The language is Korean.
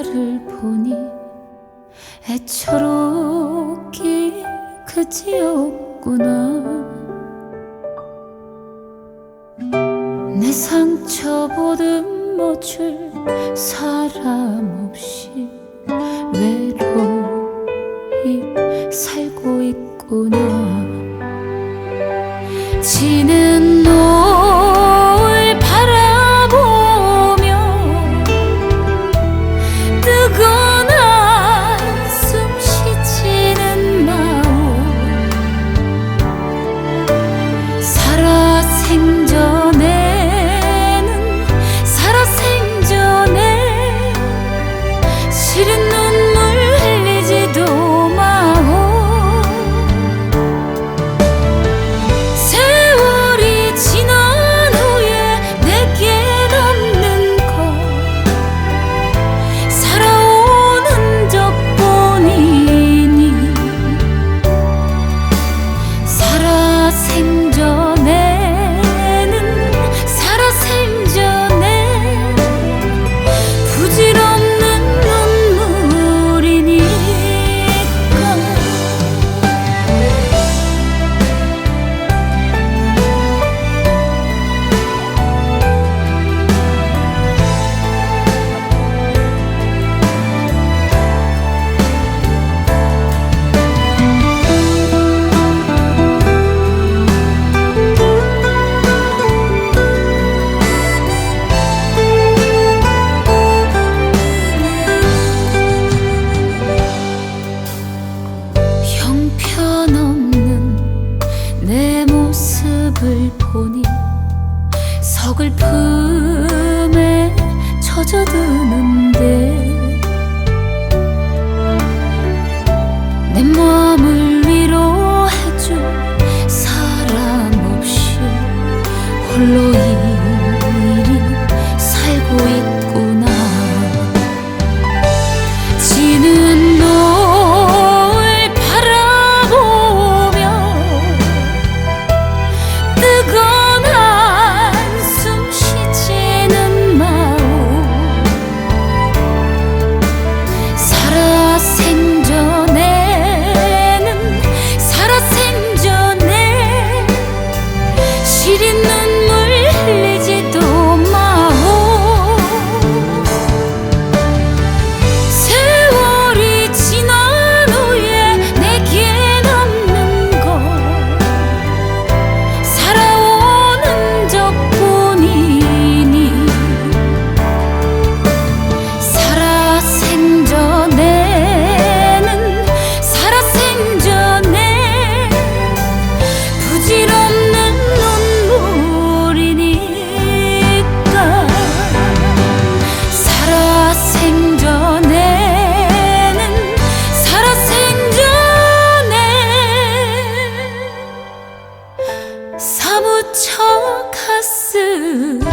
눈동자를 보니 애처롭기 그지없구나. 내 상처 보듬어줄 사람 없이 외로이 살고 있구나 생존 형편없는 내 모습을 보니 서글픔에 젖어드는 love.